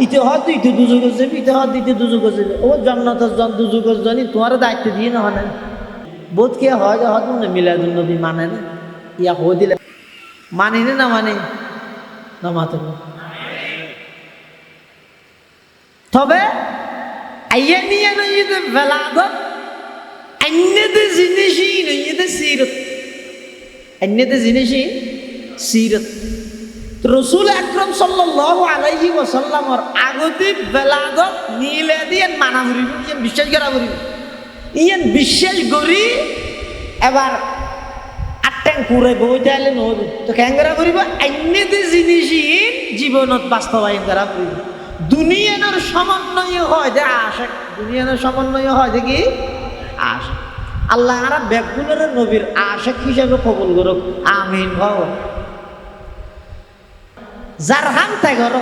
ইতে হয়তো ইতে দুযোগ যাবি ইতে হয়তো ইতে দুযোগ যাবি ও জন্নত জন দুযোগ জনই তোমার দায়িত্ব দিয়ে না হয় বোধ কে হয় যে হয়তো না মিলাদুল নবী মানে না? ইয়া হো দিলে মানি না মানে? না মাতে তবে আইয়া নিয়ে নইতে বেলাগত অন্যতে জিনিসই নইতে সিরত। অন্যতে জিনিসই সিরত। রসুল আকরম সাল্লাল্লাহু আলাইহি ওয়াসাল্লামর আগতে বেলাগত নিলে দিয়ে মানা করিব, ইয়ান বিশ্বাস করা করিব। ইয়ান বিশ্বাস করি এবার আটটাং কুড়ে বই তাইলে নহব তো কেন করা করিব? অন্যতে জিনিসই জীবনত বাস্তবায়ন করা করিব। দুনিয়ানোর সমন্বয় হয় যে আশা দুনিয়ানোর সমন্বয় হয় যে কি? আশা আল্লাহ আরা ব্যাগগুলোর নবীর আশেক হিসাবে কবুল করুক। আমিন, ভাও। যার হান তাই ঘর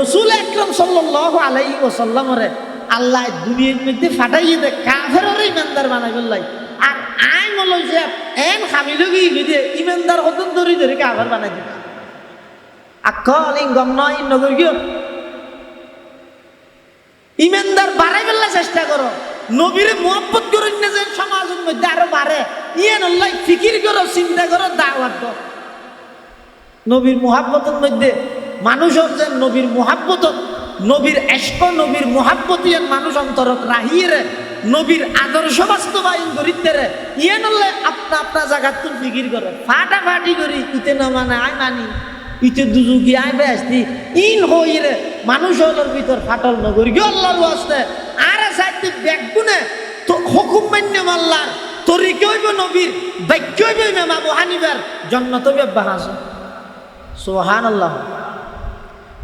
রসুল একরম সাল্লাহ আলাই ওসাল্লামরে আল্লাহ দুনিয়ার মধ্যে ফাটাইয়ে দে, কাফেররে ইমানদার বানাই ফেললাই। আর আই মলই যে এন খামিল গিয়ে গিয়ে ইমানদার হতন ধরে ধরে কাফের বানাই দিবে আকল ইঙ্গম নয় নগর গিয়ে। ইমানদার বাড়াই ফেললে চেষ্টা করো। নবীরে মোহাম্মত করে না যে সমাজের মধ্যে আরও বাড়ে। ইয়ে নল্লাই ফিকির করো, চিন্তা করো, দাওয়াত দাও। নবীর মোহাব্বতের মধ্যে মানুষের যে নবীর মোহাব্বত, নবীর এস্ক নবীর মোহাব্বতীয় মানুষ অন্তরত রাহিয়ে নবীর আদর্শ বাস্তবায়ন করিতে ইয়ে নলে আপনা আপনা জায়গার তুল ফিকির করে ফাটা ফাটি করি, ইতে না মানে আয় মানি, ইতে দুজুকি আয় বেসতি ইন হই রে, মানুষ হলোর ভিতর ফাটল নগরী গিয়ে আল্লাহর আসতে আর সাইতে ব্যাগুনে তো হুকুম মান্য মাল্লার তরিকে হইব নবীর বাক্য হইব আবু হানিবার জন্নত বাহাস সোহান আল্লাহ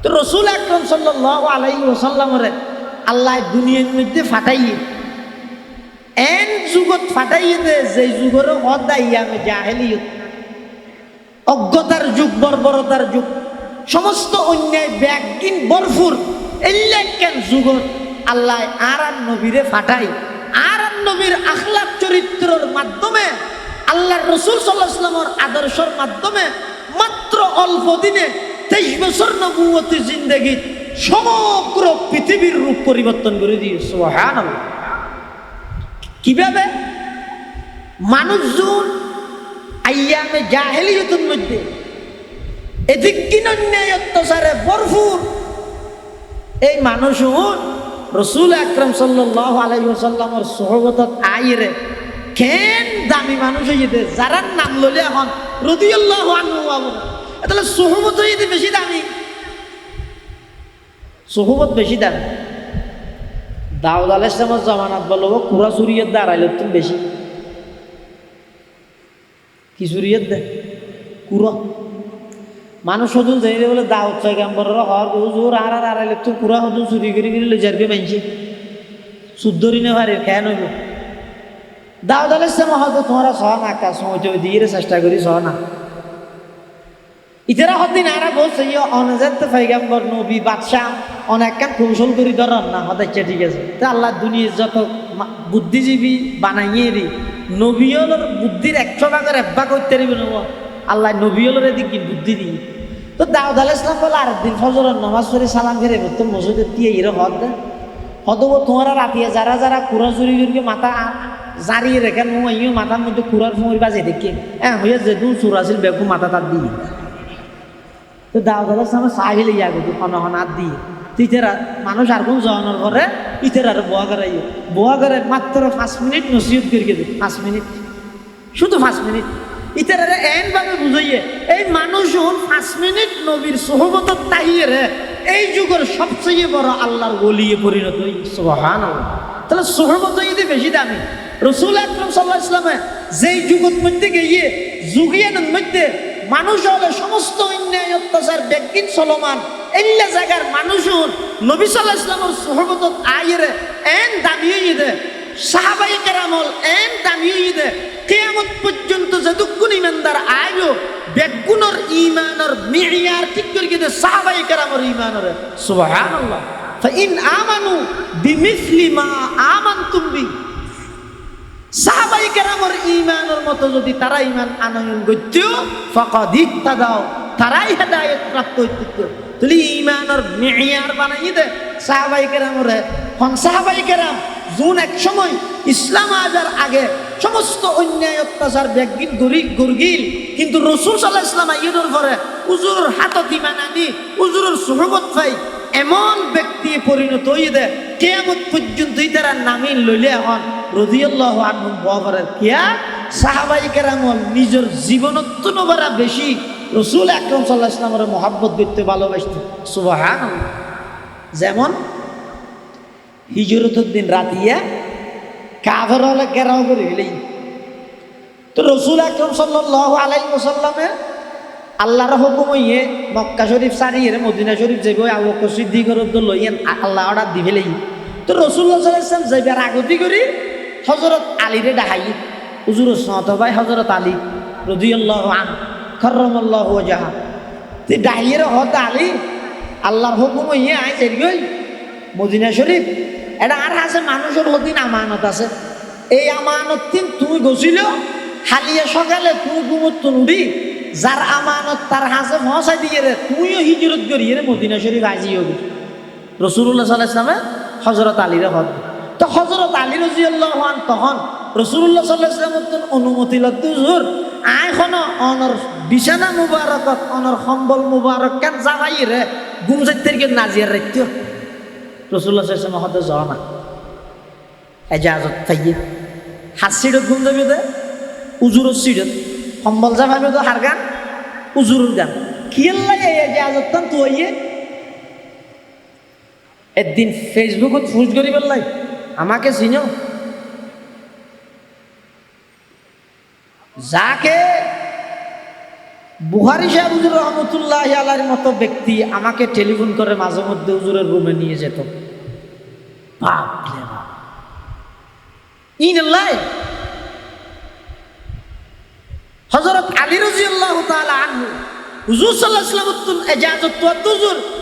তো রসুল আকরম সাল্লাহ আলাই আল্লাহ দুনিয়ার মধ্যে ফাটাইয়ে, এন যুগত ফাটাইয়ে দে যে যুগের অদাই আমি জাহেলিয়ত, অজ্ঞতার যুগ, বর্বরতার যুগ, সমস্ত অন্যায় ব্যাগিন বরফুর এল্লেকেন যুগত আল্লাহ আর আর নবীরে ফাটাই। আর আর নবীর আখলাক চরিত্রের মাধ্যমে, আল্লাহর রসুল সাল্লাহ সাল্লামর আদর্শর মাধ্যমে মাত্র অল্প দিনে তেইশ বছর নবুয়তী জিন্দগি সমগ্র পৃথিবীর রূপ পরিবর্তন করে দিয়ে সোহান কীভাবে? মানুষজন আইয়ামে জাহেলিয়তের মধ্যে এদিক কিন অন্যায় অত্যাচারে ভরপুর। এই মানুষ রসুল আকরম সাল্লাহ আলাইসাল্লামর সহবতত আইরে কেন দামি মানুষ যারা নাম ললে এখন রদিউল্লাহ তাহলে সহবত হইতে বেশি দামি? সহবত বেশি দামি। দাউদ আলাইসলামের জমানাত বলব কুড়া চুরিয়ের দাঁড়াইল তুমি বেশি। কি চুরিয়ের দে? কুড়া মানুষ সদুন যাইলে বলে, দাউদ পয়গাম্বর হর হুজুর, আর আর আড়াইলে তো কুড়া সদুন চুরি করে করে লই যারবে মানছি শুদ্ধরি না পারে খেয়ে নইব দাউদ আলাইসলাম হয়তো তোমরা সহ না কাজ সময় দিয়ে চেষ্টা করি সহ না ইতারা হদিন আরা বলছে ইয়ে অনজাত পয়গাম্বর, নবী, বাদশাহ অনেক কান কৌশল করি ধরন না হদাইছে ঠিক আছে তা আল্লাহ দুনিয়ার যত বুদ্ধিজীবী বানাইয়ে দি নবীয়লের বুদ্ধির একশো ভাগের এক করতে পারবে না আল্লাহ নবীয়লের এদিক বুদ্ধি দিই। তো দাউদ আলাহ ইসলাম বলে আরেকদিন ফজরের নমাজ পড়ে সালাম ফেরে তো মসজিদে দিয়ে ইরে হদ দে। হদব রাতিয়া যারা যারা কুড়া চুরি মাথা জারিয়ে রেখে নো মাথার মধ্যে কুড়ার সময় বাজে দেখি হ্যাঁ যেদু চুর আছিল বেগু মাথা তার দিয়ে তো দাদা সামনে সাহিলে ইয়া গেছে হন হন আর দিয়ে। তিতেরা মানুষ আর কোন জনের ঘরে ইতের আর বোয়া করে বোয়া করে মাত্র পাঁচ মিনিট নসিহত করে গেছে পাঁচ মিনিট। শুধু পাঁচ মিনিট। ইতের এন ভাবে বুঝাইয়ে এই মানুষ পাঁচ মিনিট নবীর সহবত তাইয়ে রে এই যুগের সবচেয়ে বড় আল্লাহর গলিয়ে পরিণত সোহান তাহলে সহবত যদি বেশি দামি রসুল আকরম সাল্লাহ ইসলামে যেই যুগত মধ্যে গিয়ে যুগিয়ানের মধ্যে মানুষ হলে সমস্ত অন্যায় অত্যাচার ব্যক্তিন চলমান এল্লা জায়গার মানুষ নবী সাল্লাহ ইসলামের সহবত আইরে এন দামিয়ে দে সাহাবাই কেরামল এন দামিয়ে দে কেয়ামত পর্যন্ত যতক্ষণ ইমানদার আইলো বেগুনের ইমানের মিয়ার ঠিক করে দে সাহাবাই কেরামর ইমানের সুবহানাল্লাহ فإن آمنوا بمثل ما آمنتم به সাহাবাই কেরামর ইমানের মতো যদি তারা ইমান আনয়ন করত ফকদিক দাও তারাই হেদায়ত প্রাপ্ত হইত। তুলি ইমানের মেয়ার বানাই দে। সাহাবাই কেরাম রে হন সাহাবাই কেরাম জুন এক সময় ইসলাম আজার আগে সমস্ত অন্যায়, অত্যাচার ব্যাগিন গরি গরগিল, কিন্তু রসুল সাল্লাহ ইসলাম আইয়ুর পরে উজুরের হাতত ইমান আনি, উজুরের সোহবত পাই, এমন ব্যক্তি পরিণত হয়ে দে, কেয়ামত পর্যন্ত তারা নামিন লইলে এখন রদিয়াল্লাহ আনহু বাবারের কিয়া? সাহাবাই কেরামল নিজের জীবনত্ব নবারা বেশি। রসুল আকরম সাল্লাহ ইসলামের মহাব্বত করতে ভালোবাসত সুবাহান যেমন হিজরতের দিন রাতিয়া কাভের হলে কেরাও করে গেলেই তো রসুল আকরম সাল্লাহ আলাই ওসাল্লামে আল্লাহর হুকুম হইয়ে মক্কা শরীফ সারিয়ে মদিনা শরীফ যাইব, আবু বকর সিদ্দিকর লইয়েন আল্লাহ অর্ডার দি ফেলেই। তো রসুল্লাহ সাল্লাম যাইবার আগতি করি হজরত আলীরে ডাহাই হুজুর সত ভাই হজরত আলী রদিয়াল্লাহ আন খরমল্লাহ জাহা তে ডাহিয়ের হত আলী, আল্লাহর হুকুম হইয়ে আয় গই মদিনা শরীফ। এটা আর আছে মানুষের হদিন আমানত আছে। এই আমানত তিন তুমি গছিল হালিয়া সকালে তুমি ঘুমত নুড়ি যার আমানত তার হাসে ফসাই দিয়ে রে তুইও হিজরত করিয়ে রে মদিনা শরীফ আজি হবি। রসুল্লাহ সাল্লাহ ইসলামে হজরত আলীরে হদ তো হজরত আলী হান তখন রসুল্লাহ সাল্লাহ ইসলামের অনুমতি লদ্দুজুর আয় খন অনর বিছানা মুবারকত, অনর সম্বল মুবারক কেন যাবাই রে? গুম যাইতে নাজিয়ার রাখত রসুল্লাহ সাল্লাহ ইসলাম হতে যাওয়া না। এজাজত থাইয়ে হাত সিডত গুম যাবি দে। উজুরের সিডত। সম্বল যা ভাবি তো হার গান। উজুরের গান। কিয়েল লাগে এজাজত তুই একদিন ফেসবুকত ফুজ করি পেলাই আমাকে চিন? যাকে বুহারি সাহেব হুজুর রহমতুল্লাহ আলার মতো ব্যক্তি আমাকে টেলিফোন করে মাঝে মধ্যে হুজুরের রুমে নিয়ে যেত। হজরত আলী রাজি আল্লাহ হুজুর সাল্লাহ হুজুর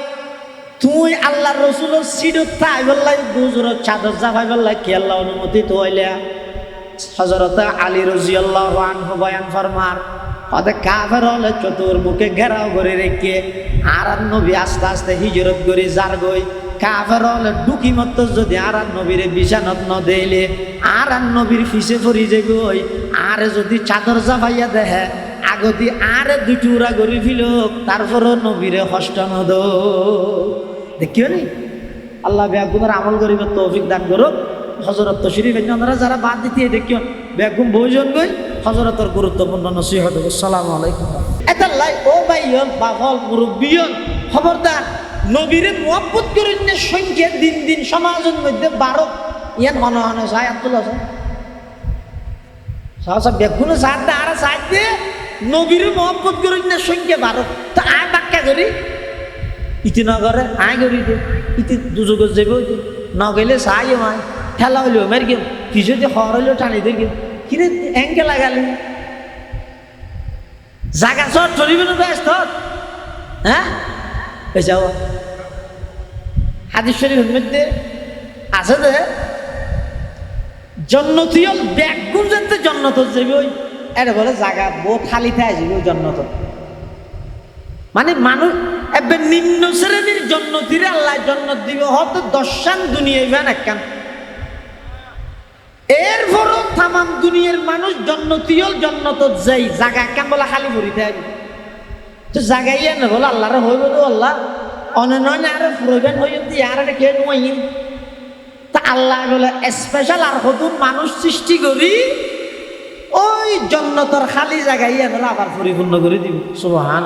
তুই আল্লাহ রসুলের সিডত তাই বললাই গুজরত চাদর জাফাই বললাই কি আল্লাহ অনুমতি তো হইলে হজরত আলী রজি আল্লাহ বয়ান ফরমার ওদের কাফের হলে চতুর্মুখে ঘেরাও করে রেখে আর নবী আস্তে আস্তে হিজরত করে যার গই। কাফের হলে ডুকি মত যদি আর নবীরে বিছানত ন দেইলে আর নবীর ফিসে ফরি যাবে ওই আরে যদি চাদর জাফাইয়া দেহে, আগতি আরে দুটুরা গড়ি ফিল তারপরও নবীরে হষ্ট নদ। দেখিও নি আল্লাহ বেগুমের আমল করিব তৌফিক দান করুক। হজরত তো শরীফ আপনারা যারা বাদ দিতে দেখিও বেগুম বইজন গই হজরতর গুরুত্বপূর্ণ নসিহত সালাম আলাইকুম। এটা লাই, ও ভাই হল বাফল মুরব্বী হল খবরদার, নবীরে মোহাম্মত করেন সংখ্যা দিন দিন সমাজের মধ্যে বারো ইয়ান মনে হয় না আব্দুল আব্দুল্লাহ সহসা বেগুনে দে আর সাথ দিয়ে নবীর মহব্বত করি না সংখ্যা বারো। তো আয় বাক্কা করি? ইতি নগরে আয় করি দে। ইতি দুযোগ যাবে ন গেলে সাই আয়। ঠেলা হইলেও মের গেম কিছু দিয়ে হর হইলেও টানি দিয়ে গেম কিনে এঙ্কে লাগালি? জাগা চট চলিবে না ব্যস্ত। হ্যাঁ? যাও। হাদিস শরীফের মধ্যে আছে যে, জন্নতীয় ব্যাগুন যাতে জন্নত যাবে ওই এটা বলে জাগা বউ খালি থাকে যাবে ওই জন্নত। মানে মানুষ এবার নিম্ন শ্রেণির জন্নতিরে আল্লাহ জন্নত দিবে হয়তো দশান দুনিয়া ইবেন একখান এরপরও তামাম দুনিয়ার মানুষ জন্নতীয় জন্নত যাই জাগা একখান বলে খালি ভরি থাকে তো জাগাই না বলে আল্লাহরে হইব তো আল্লাহ অনন্য আর প্রয়োজন হইতে আর কে নোয়াইম? তা আল্লাহ বলে স্পেশাল আর হতুন মানুষ সৃষ্টি করি, ওই জন্নতর খালি জায়গায় এনে আবার পরিপূর্ণ করে দিব। সুবহান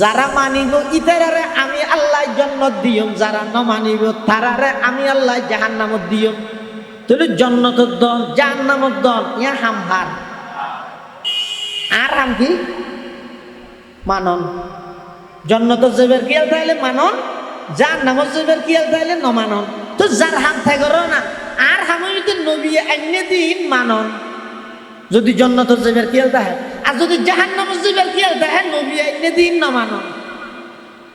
যারা মানিব, ইতারারে আমি আল্লাহ জন্নত দিয়ম, যারা ন মানিব, তারারে আমি আল্লাহ জাহান্নামত দিয়ম। তুই জন্নতর দল, জাহান্নামত দল, ইয়া হাম হার আর হাম কি? মানন। জন্নত জেবের কিয়াল তাইলে মানন যার নামত জেবের কিয়াল তাইলে ন মানন। তো যার হাম থাকর না, আর হামে যদি নবী এনে দিন মানন। যদি জন্নত জেবের কিয়াল তাহে আর যদি জাহান নামাজ দিবার কি দেখেন নবী আইনে দিন ন মানন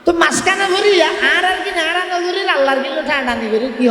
তো মাঝখানে ঘুরিয়া আর আর কিনা, আর আর ভরি আল্লাহর কিলো ঠান্ডা নি করি কি